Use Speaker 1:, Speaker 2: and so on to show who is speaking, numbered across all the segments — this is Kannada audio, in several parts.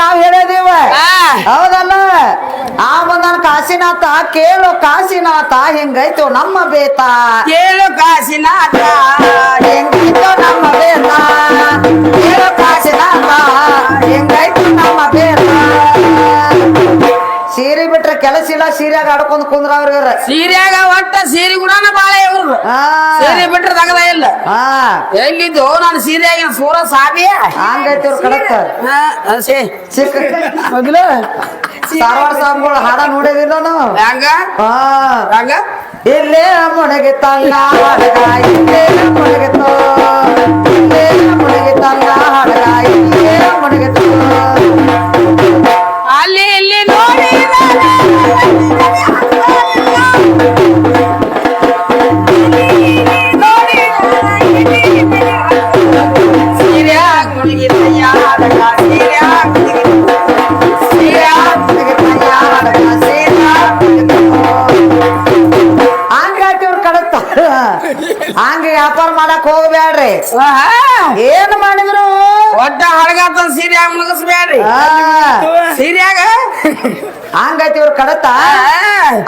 Speaker 1: ನಾವ್ ಹೇಳೋದಿವ ಹೌದಲ್ಲ? ಆ ಬಂದನ ಕಾಶಿನಾಥ ಕೇಳು ಕಾಶಿನಾಥ ಹೆಂಗೈತೋ ನಮ್ಮ ಬೇತ.
Speaker 2: ಕೇಳು ಕಾಶಿನಾಥ
Speaker 1: ಹೆಂಗೈತೋ ನಮ್ಮ ಬೇತ. ಕೇಳು ಕಾಶಿನಾಥ ಹೆಂಗೈತು ನಮ್ಮ ಬೇತ. ಸೀರೆ ಬಿಟ್ರೆ ಕೆಲಸ ಇಲ್ಲ ಸೀರೆಯಾಗ ಆಡ್ಕೊಂಡ್ ಕುಂದ್ರ ಅವ್ರ
Speaker 2: ಸೀರೆಯಾಗ ಒಟ್ಟ ಸೀರೆ ಕೂಡ ಬಾಳ ಇವ್ರು ಸೀರೆ ಬಿಟ್ರೆ ತಗದ ಇಲ್ಲ.
Speaker 1: ಹಾ.
Speaker 2: ಎಲ್ಲಿದ್ದು ನಾನು ಸೀರೆಯಾಗಿನ ಸೂರ ಸಾಬಿಯ
Speaker 1: ಹಂಗೈತಿ ಇವ್ರ ಕಡತ್ತ ಹಾಡ ನೋಡಿದಿಲ್ಲ ನಾವು.
Speaker 2: ಹಂಗ?
Speaker 1: ತಂಗ
Speaker 2: ಹಂಗ?
Speaker 1: ಇಲ್ಲೇ ಮುಣಗಿತಲ್ಲ ತಂಗ ಮುಣಗಿ ಮುಣಗಿತು ಏನ್ ಮಾಡಿದ್ರು?
Speaker 2: ಒಟ್ಟ ಹಳಗಾತ ಸೀರ್ಯಾಗ ಮುಳುಗಿಸ್ಬೇಡ್ರಿ ಸೀರ್ಯಾಗ?
Speaker 1: ಹಂಗೈತಿ ಇವ್ರ ಕಡತ.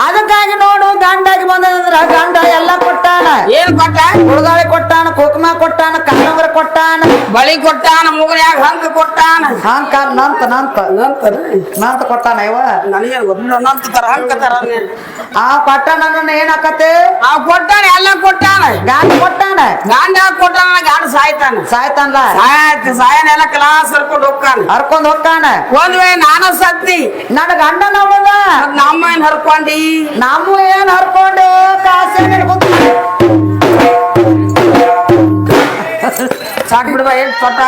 Speaker 1: ಅದಕ್ಕಾಗಿ ನೋಡು ಗಂಡಾಗಿ ಬಂದಂದ್ರ ಗಂಡ ಎಲ್ಲ ಕೊಟ್ಟಾನ.
Speaker 2: ಏನ್ ಕೊಟ್ಟ?
Speaker 1: ಉಳ್ದಾಳಿ ಕೊಟ್ಟಾನ ಕುಕುಮ ಕೊಟ್ಟಾನ ಕನ್ನಂಬರ ಕೊಟ್ಟಾನ.
Speaker 2: ಬಳಿ ಕೊಟ್ಟಾನ ಮುಗುರ್ಯಾಗ ಹಂಗ ಕೊಟ್ಟಾನ.
Speaker 1: ಹಂಕ ನಂತ ನಂತ. ನಂತ ನಂತ ಕೊಟ್ಟಾನ ಇವ?
Speaker 2: ನನಗೆ ನಂತ ತರ
Speaker 1: ಆ ಕೊಟ್ಟಾನ ನನ್ನ ಏನಾಕತ್ತೆ
Speaker 2: ಆ ಕೊಟ್ಟಾನ ಎಲ್ಲ ಕೊಟ್ಟಾನ.
Speaker 1: ಗಾಂಡ ಕೊಟ್ಟಾನ?
Speaker 2: ಗಾಂಡ ಕೊಟ್ಟಾನ ಗಾಂಡ ಸಾಯ್ತಾನ.
Speaker 1: ಸಾಯ್ತಾನಲ್ಲ
Speaker 2: ಸಾಯ್ತ ಸಾಯನ ಎಲ್ಲ ಕ್ಲಾಸ್ ಹರ್ಕೊಂಡ್ ಹೋಗ್ತಾನ.
Speaker 1: ಹರ್ಕೊಂಡ್ ಹೋಗ್ತಾನ?
Speaker 2: ಒಂದ್ ವೇ ನಾನು ಸತ್ತಿ
Speaker 1: ನನ್ನ ಗಂಡ ನೋಡದ
Speaker 2: ನಮ್ಮ ಏನ್ ಹರ್ಕೊಂಡಿ?
Speaker 1: ನಮ್ಮ ಏನ್ ಹರ್ಕೊಂಡು? ಕಾಸೆ
Speaker 2: ಸಾಕ್ ಬಿಡುವ ಏನ್ ಪಟ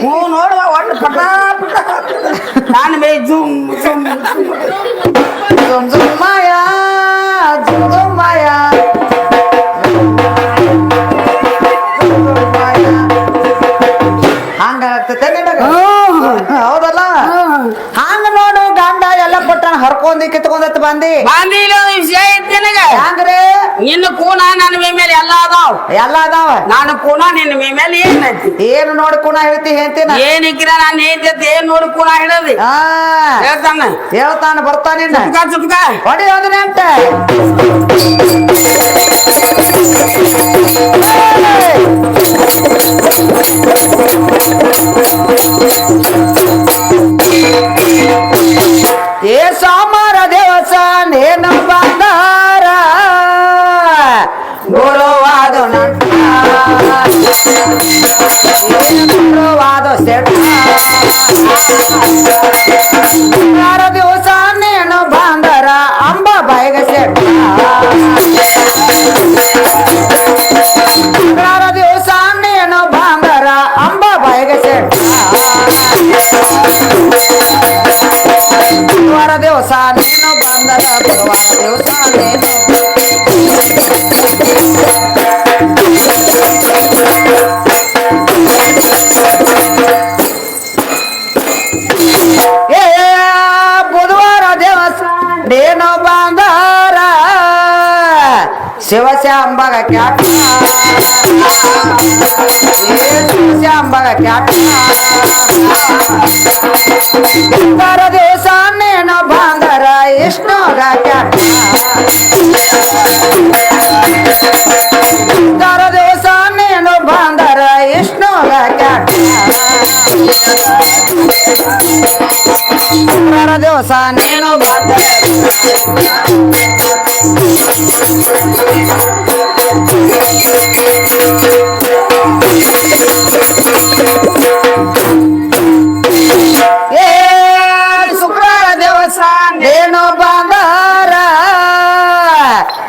Speaker 2: ಹ್ಞೂ ನೋಡುವ ಒಟ್ಟು ಪಟ ಪಟ ನಾನು ಮೇ ಜುಮ್
Speaker 1: ಬಂದಿ?
Speaker 2: ಬಾಂಧಿಲ ವಿಷಯ ಐತಿ ನಿನಗ?
Speaker 1: ಹಂಗ್ರಿ
Speaker 2: ನಿನ್ನ ಕೂನ ನನ್ನ ಮೈ ಮೇಲೆ ಎಲ್ಲ ಅದಾವ.
Speaker 1: ಎಲ್ಲ ಅದಾವ?
Speaker 2: ನಾನು ಕೂನ ನಿನ್ನ ಮೈ ಮೇಲೆ ಏನೈತಿ
Speaker 1: ಏನು ನೋಡಿ ಕೂನ ಹೇಳ್ತಿ ಹೇಳ್ತೀನ
Speaker 2: ಏನ್ ಇಕ್ಕಿರ ನಾನು ಹೇಳ್ತೈತಿ ಏನ್ ನೋಡಿ ಕೂನ ಹಿಡದಿ
Speaker 1: ಆ.
Speaker 2: ಹೇಳ್ತಾನ.
Speaker 1: ಹೇಳ್ತಾನ ಬರ್ತಾನಿನ್ನ
Speaker 2: ಚುಟ್ಕ ಚುಟ್ಕ
Speaker 1: ಹೊಡಿ ಹೋದ್ರೆ ಅಂತ Thank you. ಶಿವಶ್ಯಾಂಬಗ ಕ್ಯಾಟ ದೇಶ ದಿವಸ ಬಾಂಧರ ಬಂದರ ಇಷ್ಣೋಗ ದೇಶ ಬುಧವಾರ ಬಾಂಧರ ನೀನು ಬಂದರ ದೇಶ ಬಾಂಧರ ನೀನು ಬಂದರ.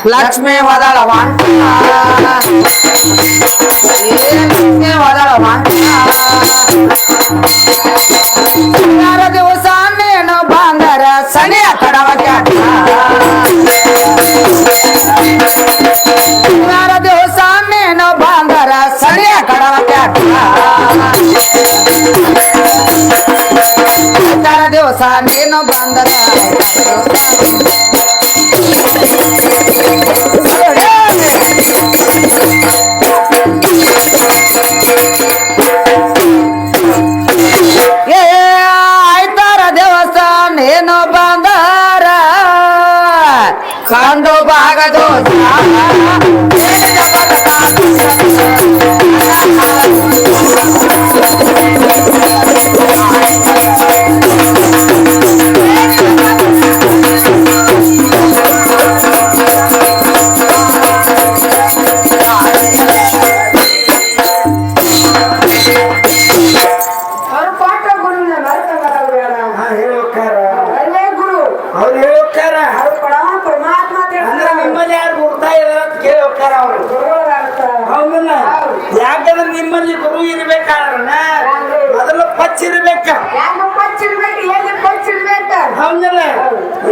Speaker 3: लक्ष्मी वदल वंटना barraga
Speaker 4: do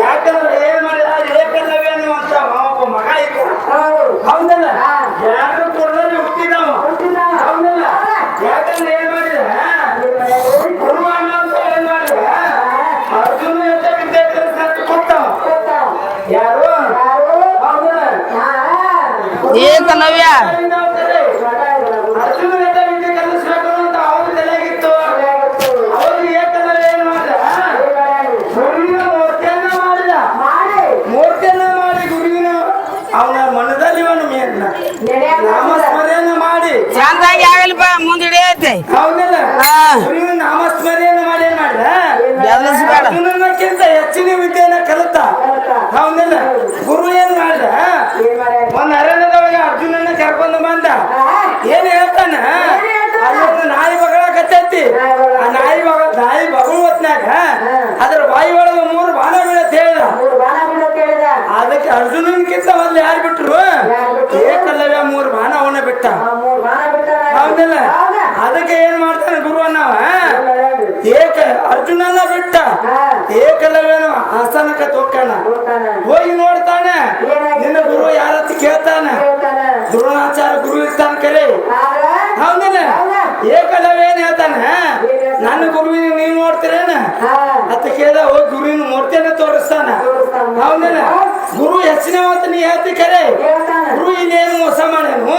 Speaker 4: ಯಾಕಂದ್ರೆ ಗುರುವಿನ ನಾಮಸ್ಮರಣೆಯನ್ನು ಮಾಡಿ ಏನ್ ಮಾಡಿದ? ಹೆಚ್ಚಿನ ವಿದ್ಯೆಯನ್ನ ಕಲಿತ ಹೌದಲ್ಲ? ಗುರು ಏನ್ ಮಾಡ್ರ ಒಂದ್ ಅರಣ್ಯದೊಳಗೆ ಅರ್ಜುನನ ಕರ್ಕೊಂಡು ಬಂದ. ಏನ್ ಹೇಳ್ತಾನ? ಅಲ್ಲೊಂದು ನಾಯಿ ಬಗಳಕತ್ತೈತಿ ಆ ನಾಯಿ ಬಗ ನಾಯಿ ಬಗಳು ಹೊತ್ನಾಗ ಅದ್ರ ಬಾಯಿ ಒಳಗೆ ಮೂರು ಬಾಣ ಬೀಳತ್ ಹೇಳ್ದ ಅದಕ್ಕೆ ಅರ್ಜುನನ್ಕಿಂತ ಮೊದ್ಲು ಯಾರು ಬಿಟ್ರು ಏಕಲ್ಲವ್ಯ ಮೂರು ಬಾಣ ಅವನ ಬಿಟ್ಟ ಹೌದಲ್ಲ ಅದಕ್ಕೆ ಏನ್ ಮಾಡ್ತಾನೆ ಗುರು ಅನ್ನವ ಏಕ ಅರ್ಜುನನ ಬಿಟ್ಟ. ಏಕಲವೇನು ಹಸನಕ ತೋಕಣ. ಹೋಗಿ ನೋಡ್ತಾನೆ. ನಿನ್ನ ಗುರು ಯಾರತ್ತಿ ಕೇಳ್ತಾನೆ. ದ್ರೋಣಾಚಾರ ಗುರು ಇರ್ತಾನೆ ಕರೆ. ಹೌದಿನ? ಏಕಲವೇನು ಏನ್ ಹೇಳ್ತಾನೆ? ನನ್ನ ಗುರುವಿನ ನೀವ್ ನೋಡ್ತೀರೇನ? ಅತ್ತ ಕೇಳ ಹೋಗಿ ಗುರುವಿನ ಮೂರ್ತಿಯನ್ನ ತೋರಿಸ್ತಾನ. ಹೌದಿನ? ಗುರು ಹೆಚ್ಚಿನ ಅಂತ ನೀ ಹೇಳ್ತಿ ಕರೆ. ಗುರು ಇನ್ನೇನು ಮೋಸ ಮಾಡ್ಯಾನು?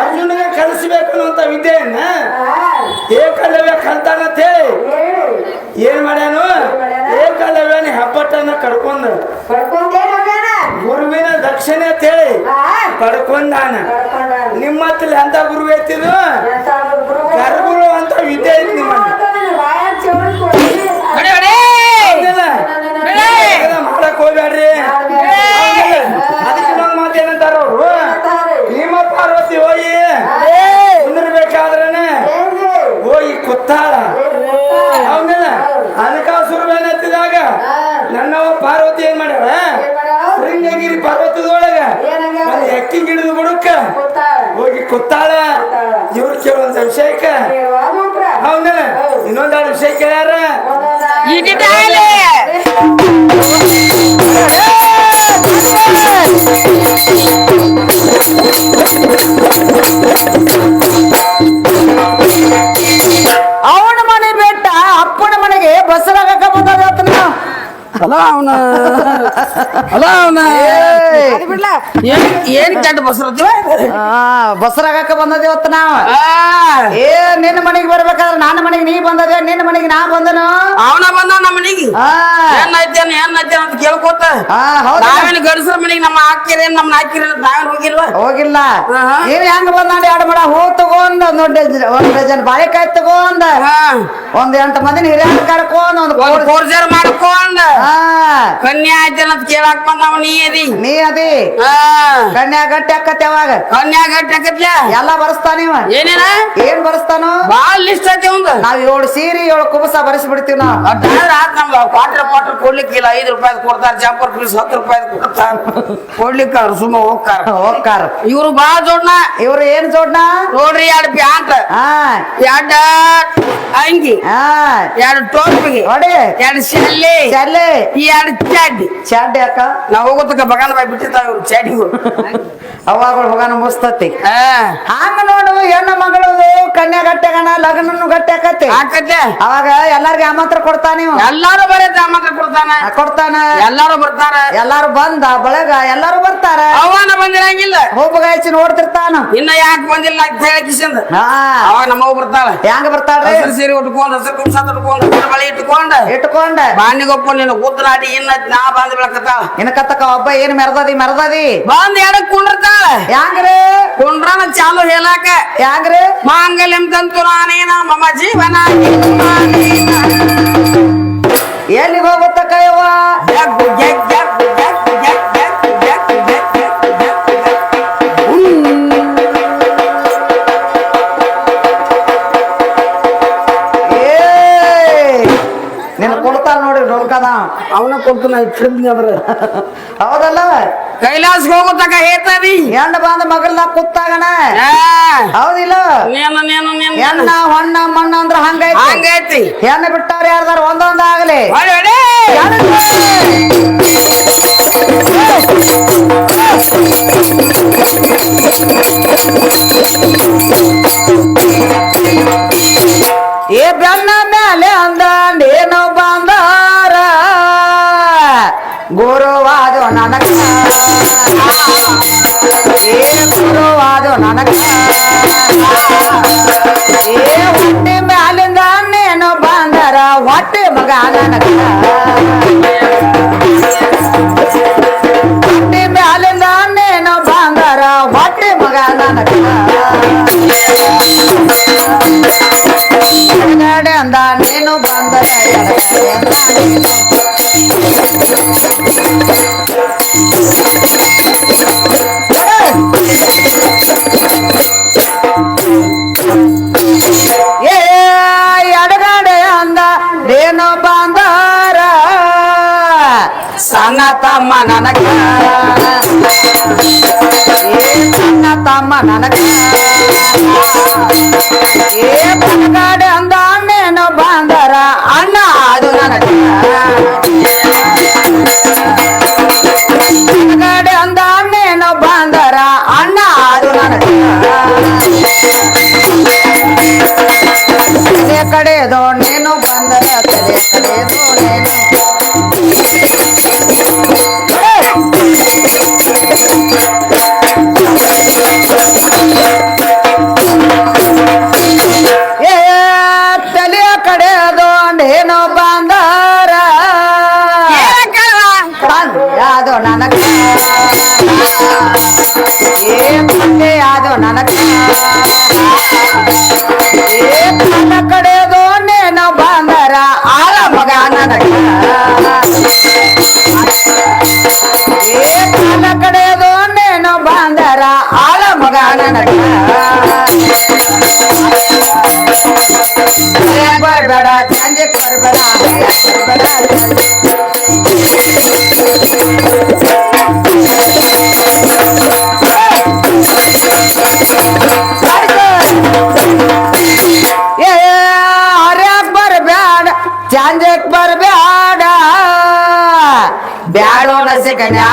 Speaker 4: ಅರ್ಜುನಿಗೆ ಕಲಿಸ್ಬೇಕು ಅಂತ ವಿದ್ಯೆಯನ್ನ ಏಕಲವ್ಯ ಕಲ್ತಾನಂತ ಹೇಳಿ ಏನ್ ಮಾಡ್ಯಾನು ಏಕಲವ್ಯನ ಹೆಬ್ಬಟ್ಟನ್ನ ಕಡ್ಕೊಂಡ ಗುರುವಿನ ದಕ್ಷಿಣೆ ಅಂತ ಹೇಳಿ ಪಡ್ಕೊಂಡಾನ ನಿಮ್ಮ ಹತ್ರ ಎಂತ ಗುರು ಐತಿದು ಗರ್ಗುರು ಅಂತ ವಿದ್ಯೆ ಐತಿ? ಇದೆಲ್ಲ ಮಾಡಕ್ ಹೋಗ್ಬೇಡ್ರಿ. ಅದಕ್ಕೆ ಏನಂತಾರ ಅವ್ರು? ನಿಮ್ಮ ಪಾರ್ವತಿ ಹೋಗಿ
Speaker 2: ಅಲ್ಲ ಅವನ ಅಲ್ಲ ಅವನ ಏನ್ ಏನ್ ಬಸರತ್ವ
Speaker 1: ಆ ಬಸ್ರಾಗಕ್ಕ ಬಂದದ ಇವತ್ತು ನಾವ. ಏ ನಿನ್ನ ಮನೆಗೆ ಬರ್ಬೇಕಾದ್ರೆ ನನ್ನ ಮನೆಗೆ ನೀ ಬಂದದೆ ನಿನ್ನ ಮನೆಗೆ ನಾ ಬಂದನು?
Speaker 2: ಅವನ ಬಂದ ನಮ್ಮ ಮನೆಗೆ.
Speaker 1: ಆ.
Speaker 2: ಏನ್ ಐತೇನ್ ಏನ್ ಐತೇನ್ ಅಂತ ಕೇಳ್ಕೊತ? ನಾವೇನು ಗಂಡಸ್ರ ಮನೆಗೆ ನಮ್ಮ ಹಾಕಿರಿ ನಮ್ಮ ಹಾಕಿರಿ ನಾವೇನು ಹೋಗಿಲ್ವ?
Speaker 1: ಹೋಗಿಲ್ಲ.
Speaker 2: ಏನ್
Speaker 1: ನೀವ್ ಹೆಂಗ್ ಬಂದಾಡಿ ಎರಡು ಮಡ? ಹೂ ತಗೊಂಡ್ ಒಂದ್ ಒಂದ್ ಡಜನ್ ಬಾಳೆಕಾಯಿ ತಗೊಂಡ್
Speaker 2: ಹಾ.
Speaker 1: ಒಂದ್ ಎಂಟು ಮಂದಿನ ಹಿರಿಯರ್ ಕರ್ಕೊಂಡ್ ಒಂದ್
Speaker 2: ಮಾಡ್ಕೊಂಡ್.
Speaker 1: ಆ
Speaker 2: ಕನ್ಯಾ ಐತೇನ್ ಅಂತ ಕೇಳಾಕ್ ಬಂದವ ನೀ ಅದಿ.
Speaker 1: ನೀ ಅದಿ. ಕನ್ಯಾ ಗಟ್ಟಿ ಅಕ್ಕತ್ತೆ ಅವಾಗ
Speaker 2: ಕನ್ಯಾ ಗಟ್ಟಿ ಹಾಕತ್ಲ
Speaker 1: ಬರಸ್ತಾನ ಬರ್ಸ್ತಾನಿವ
Speaker 2: ಏನೇನ?
Speaker 1: ಏನ್ ಬರಸ್ತಾನೋ?
Speaker 2: ಬಾಳ ಲಿಸ್ಟ್ ಐತಿ ಅವಂಗ
Speaker 1: ನಾವ್ ಏಳು ಸೀರೆ ಏಳು ಕುಬಸ ಬರೆಸಿ ಬಿಡ್ತೀವಿ ನಾವ್
Speaker 2: ನಮ್ಗ ಆತ್ ಕ್ವಾರ್ಟರ್ ಕ್ವಾರ್ಟರ್ ಕೊಡ್ಲಿಕ್ಕಿಲ್ಲ. ಐದು ರೂಪಾಯಿ ಕೊಡ್ತಾರ ಜಾಂಪರ್ ಪೀಸ್ ಹತ್ತು ರೂಪಾಯಿ ಕೊಡ್ತಾರ. ಕೊಡ್ಲಿಕ್ಕ ಅವ್ರು ಸುಮ್ಮ ಹೋಗ್ತಾರ
Speaker 1: ಹೋಗ್ತಾರ
Speaker 2: ಇವ್ರು ಬಾಳ ಜೋಡ್ನ.
Speaker 1: ಇವ್ರು ಏನ್ ಜೋಡ್ನ?
Speaker 2: ನೋಡ್ರಿ ಎರಡು ಪ್ಯಾಂಟ್.
Speaker 1: ಹಾ.
Speaker 2: ಎರಡ ಅಂಗಿ.
Speaker 1: ಹಾ.
Speaker 2: ಎರಡು ಟೋಪಿಗೆ. ಎರಡು ಶೆಲ್ಲಿ.
Speaker 1: ಚಲ್ಲೆ
Speaker 2: ಈ ಎರಡು ಚಾಡಿ
Speaker 1: ಚಾಡ್ಡಿ ಅಕ್ಕ
Speaker 2: ನಾವು ಹೋಗೋತಕ್ಕ ಬಗಾನ ಬಾಯ್ ಬಿಟ್ಟಿರ್ತಾವ ಇವ್ರು. ಚಾಡಿಗಳು
Speaker 1: ಅವಾಗಳು ಹೋಗಾನ ಮುಸ್ತತಿ ಹಂಗ ನೋಡು ಹೆಣ್ಣು ಮಗಳು ಕನ್ಯಾ ಗಟ್ಟೆಗಣ ಲಗ್ನನು ಗಟ್ಟೆ ಆಕತಿ
Speaker 2: ಹಾಕತ್ತೆ
Speaker 1: ಅವಾಗ ಎಲ್ಲಾರ್ಗೆ ಆಮಂತ್ರ ಕೊಡ್ತಾನ ನೀವು
Speaker 2: ಎಲ್ಲಾರು ಬರೇ ಮಾತ್ರ ಕೊಡ್ತಾನ
Speaker 1: ಕೊಡ್ತಾನ
Speaker 2: ಎಲ್ಲಾರು ಬರ್ತಾರ
Speaker 1: ಎಲ್ಲಾರು ಬಂದ ಬಳಗ ಎಲ್ಲಾರು ಬರ್ತಾರ
Speaker 2: ಅವನ ಬಂದಿರಂಗಿಲ್ಲ
Speaker 1: ಹೋಗ್ಬಗ ಹಚ್ಚಿ ನೋಡ್ತಿರ್ತಾನ
Speaker 2: ಇನ್ನ ಯಾಕೆ ಬಂದಿಲ್ಲ ಅಂತ ಹೇಳಿ ಕಿಸಿಂದ
Speaker 1: ಹಾ
Speaker 2: ಅವಾಗ ನಮ್ಮವ್ ಬರ್ತಾಳ
Speaker 1: ಹೆಂಗ ಬರ್ತಾಳ್ರಿ
Speaker 2: ಹಸಿರು ಸೀರೆ ಉಟ್ಕೊಂಡ್ ಹಸಿರು ಕುಂಸ ಉಟ್ಕೊಂಡ್ ಹಸಿರು ಬಳೆ ಇಟ್ಕೊಂಡ್
Speaker 1: ಇಟ್ಕೊಂಡ
Speaker 2: ಬಾಣಿಗೊಪ್ಪ ನೀನು ಕೂತ್ರಾಟಿ ಇನ್ನ ನಾ ಬಂದ್ ಬೆಳಕತ್ತಾಳ
Speaker 1: ಇನ್ಕತ್ತಕ ಒಬ್ಬ ಏನ್ ಮೆರದದಿ ಮೆರದದಿ
Speaker 2: ಬಂದ್ ಎಡಕ್ ಕುಂಡಿರ್ತಾಳ
Speaker 1: ಹೆಂಗ್ರಿ
Speaker 2: ಕುಂಡ್ರನ ಚಾಲು ಹೇಳಾಕ
Speaker 1: ಹೆಂಗ್ರಿ
Speaker 2: ಮಾಂಗಲ್ಯಂ ತಂತು ನಾನೇನ ಮಮ ಜೀವನ
Speaker 1: ಎಲ್ಲಿಗೆ ಹೋಗುತ್ತಕ್ಕ ಡೊಲ್ಕದ
Speaker 2: ಕೊಡ್ತು ನಾ ಇಟ್ಟಿರ್ತೀನಿ ಅದ್ರ
Speaker 1: ಹೌದಲ್ಲ
Speaker 2: ಕೈಲಾಸ ಹೋಗುತ್ತಕ ಹೇಳ್ತಾರಿ.
Speaker 1: ಹೆಣ್ಣು ಬಂದ ಮಗಳನ್ನ ಕುತ್ತಾಗಣ ಹೌದಿಲ್ಲ? ಹೆಣ್ಣ ಹೊಣ್ಣ ಮಣ್ಣ ಅಂದ್ರ ಹಂಗೈತಿ.
Speaker 2: ಹಂಗೈತಿ.
Speaker 1: ಹೆಣ್ಣು ಬಿಟ್ಟಾರ ಯಾರ್ದಾರ ಒಂದೊಂದ ಆಗಲಿ.
Speaker 2: ಹೊಡಿ
Speaker 1: ಮಗ ನನಗ ಸಣ್ಣ ತಮ್ಮ ನನಗ ಏ ಸಣ್ಣ ತಮ್ಮ ನನಗ ಏ ಬಲಗಡೆ ಅಂದ ನೀನು ಬಂದರ ಅಣ್ಣ ಅದು ನನಗ ಬಲಗಡೆ ಅಂದ ನೀನು ಬಂದರ ಅಣ್ಣ ಅದು ನನಗೆ? ಏ ಮುಂದೆ ಯಾದೋ ನನಗೆ? ಏ ತನ್ನ ಕಡೆದು ನೀನು ಬಂದರ? ಆಳ ಮಗ ನನಕ ಏ ತನ್ನ ಕಡೆದು ನೀನು ಬಂದರ? ಆಳ ಮಗ ನನಗ. கண்ணா